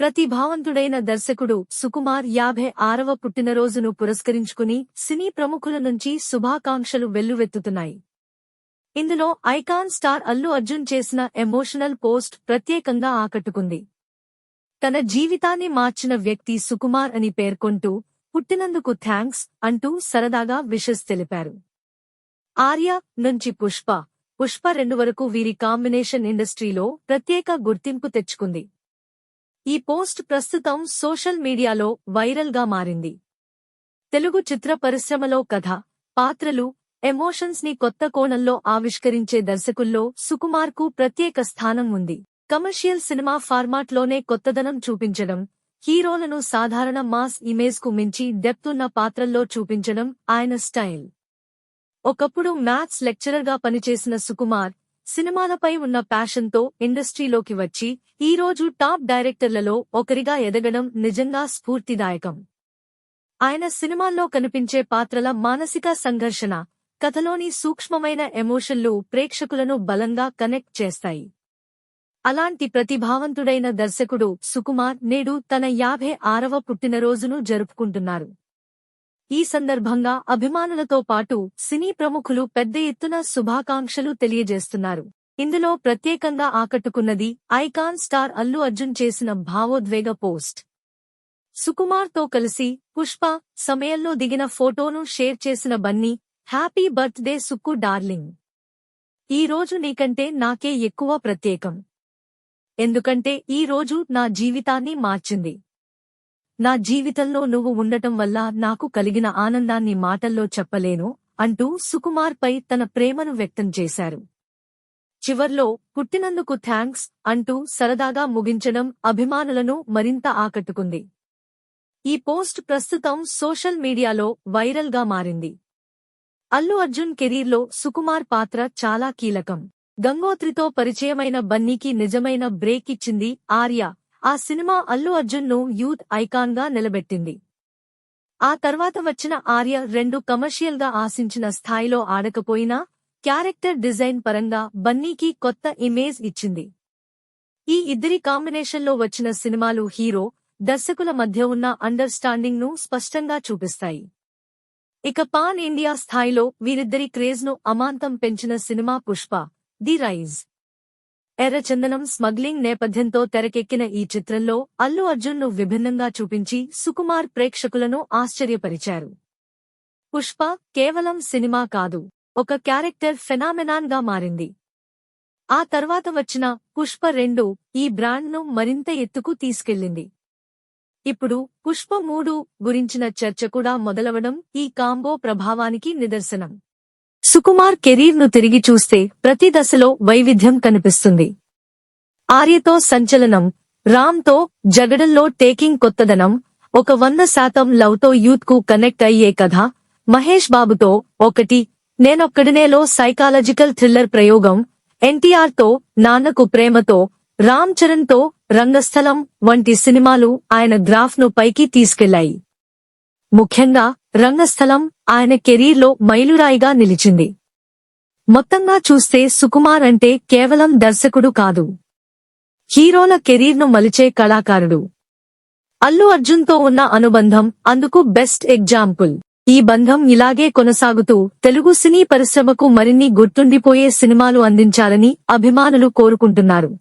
ప్రతిభావంతుడైన దర్శకుడు సుకుమార్ యాభై ఆరవ పుట్టినరోజును పురస్కరించుకుని సినీ ప్రముఖుల నుంచి శుభాకాంక్షలు వెల్లువెత్తుతున్నాయి. ఇందులో ఐకాన్ స్టార్ అల్లు అర్జున్ చేసిన ఎమోషనల్ పోస్ట్ ప్రత్యేకంగా ఆకట్టుకుంది. తన జీవితాన్ని మార్చిన వ్యక్తి సుకుమార్ అని పేర్కొంటూ పుట్టినందుకు థ్యాంక్స్ అంటూ సరదాగా విషెస్ తెలిపారు. ఆర్య నుంచి పుష్ప పుష్ప రెండు వరకు వీరి కాంబినేషన్ ఇండస్ట్రీలో ప్రత్యేక గుర్తింపు తెచ్చుకుంది. ఈ పోస్ట్ ప్రస్తుతం సోషల్ మీడియాలో వైరల్గా మారింది. తెలుగు చిత్ర పరిశ్రమలో కథ పాత్రలు ఎమోషన్స్ని కొత్త కోణంలో ఆవిష్కరించే దర్శకుల్లో సుకుమార్కు ప్రత్యేక స్థానం ఉంది. కమర్షియల్ సినిమా ఫార్మాట్లోనే కొత్తదనం చూపించడం హీరోలను సాధారణ మాస్ ఇమేజ్కు మించి డెప్తున్న పాత్రల్లో చూపించడం ఆయన స్టైల్. ఒకప్పుడు మ్యాథ్స్ లెక్చరర్గా పనిచేసిన సుకుమార్ సినిమాలపై ఉన్న ప్యాషన్తో ఇండస్ట్రీలోకి వచ్చి ఈ రోజు టాప్ డైరెక్టర్లలో ఒకరిగా ఎదగడం నిజంగా స్ఫూర్తిదాయకం. ఆయన సినిమాల్లో కనిపించే పాత్రల మానసిక సంఘర్షణ కథలోని సూక్ష్మమైన ఎమోషన్లు ప్రేక్షకులను బలంగా కనెక్ట్ చేస్తాయి. అలాంటి ప్రతిభావంతుడైన దర్శకుడు సుకుమార్ నేడు తన యాభై ఆరవ పుట్టినరోజును జరుపుకుంటున్నారు. ఈ సందర్భంగా అభిమానులతో పాటు సినీ ప్రముఖులు పెద్ద ఎత్తున శుభాకాంక్షలు తెలియజేస్తున్నారు. ఇందులో ప్రత్యేకంగా ఆకట్టుకున్నది ఐకాన్ స్టార్ అల్లు అర్జున్ చేసిన భావోద్వేగ పోస్ట్. సుకుమార్తో కలిసి పుష్ప సమయంలో దిగిన ఫోటోను షేర్ చేసిన Bunny happy birthday Sukku darling. ఈ రోజు నీకంటే నాకే ఎక్కువ ప్రత్యేకం. ఎందుకంటే ఈ రోజు నా జీవితాన్ని మార్చింది. నా జీవితంలో నువ్వు ఉండటం వల్ల నాకు కలిగిన ఆనందాన్ని మాటల్లో చెప్పలేను అంటూ సుకుమార్ పై తన ప్రేమను వ్యక్తం చేశారు. చివర్లో పుట్టినందుకు థ్యాంక్స్ అంటూ సరదాగా ముగించడం అభిమానులను మరింత ఆకట్టుకుంది. ఈ పోస్ట్ ప్రస్తుతం సోషల్ మీడియాలో వైరల్గా మారింది. అల్లు అర్జున్ కెరీర్లో సుకుమార్ పాత్ర చాలా కీలకం. గంగోత్రితో పరిచయమైన బన్నీకి నిజమైన బ్రేక్ ఇచ్చింది ఆర్య. ఆ సినిమా అల్లు అర్జున్ను యూత్ ఐకాన్గా నిలబెట్టింది. ఆ తర్వాత వచ్చిన ఆర్య రెండు కమర్షియల్గా ఆశించిన స్థాయిలో ఆడకపోయినా క్యారెక్టర్ డిజైన్ పరంగా బన్నీకి కొత్త ఇమేజ్ ఇచ్చింది. ఈ ఇద్దరి కాంబినేషన్లో వచ్చిన సినిమాలు హీరో దర్శకుల మధ్య ఉన్న అండర్స్టాండింగ్ను స్పష్టంగా చూపిస్తాయి. ఇక పాన్ ఇండియా స్థాయిలో వీరిద్దరి క్రేజ్ను అమాంతం పెంచిన సినిమా పుష్ప ది రైజ్. ఎర్రచందనం స్మగ్లింగ్ నేపథ్యంతో తెరకెక్కిన ఈ చిత్రంలో అల్లు అర్జున్ను విభిన్నంగా చూపించి సుకుమార్ ప్రేక్షకులను ఆశ్చర్యపరిచారు. పుష్ప కేవలం సినిమా కాదు ఒక క్యారెక్టర్ ఫెనామెనాన్గా మారింది. ఆ తర్వాత వచ్చిన పుష్ప రెండు ఈ బ్రాండ్ను మరింత ఎత్తుకు తీసుకెళ్ళింది ఇప్పుడు పుష్ప మూడు గురించిన చర్చ కూడా మొదలవడం ఈ కాంబో ప్రభావానికి నిదర్శనం. సుకుమార్ కెరీర్ను తిరిగి చూస్తే ప్రతి దశలో వైవిధ్యం కనిపిస్తుంది. ఆర్యతో సంచలనం రామ్తో జగడంలో టేకింగ్ కొత్తదనం ఒక వంద శాతం లవ్తో యూత్కు కనెక్ట్ అయ్యే కథ మహేష్ బాబుతో ఒకటి నేనొక్కడినేలో సైకాలజికల్ థ్రిల్లర్ ప్రయోగం ఎన్టీఆర్తో నాన్నకు ప్రేమతో రామ్ చరణ్తో రంగస్థలం వంటి సినిమాలు ఆయన గ్రాఫ్ను పైకి తీసుకెళ్ళాయి ముఖ్యంగా రంగస్థలం ఆయన కెరీర్లో మైలురాయిగా నిలిచింది. మొత్తంగా చూస్తే సుకుమార్ అంటే కేవలం దర్శకుడు కాదు. హీరోల కెరీర్ను మలిచే కళాకారుడు. అల్లు అర్జున్తో ఉన్న అనుబంధం అందుకు బెస్ట్ ఎగ్జాంపుల్. ఈ బంధం ఇలాగే కొనసాగుతూ తెలుగు సినీ పరిశ్రమకు మరిన్ని గుర్తుండిపోయే సినిమాలు అందించాలని అభిమానులు కోరుకుంటున్నారు.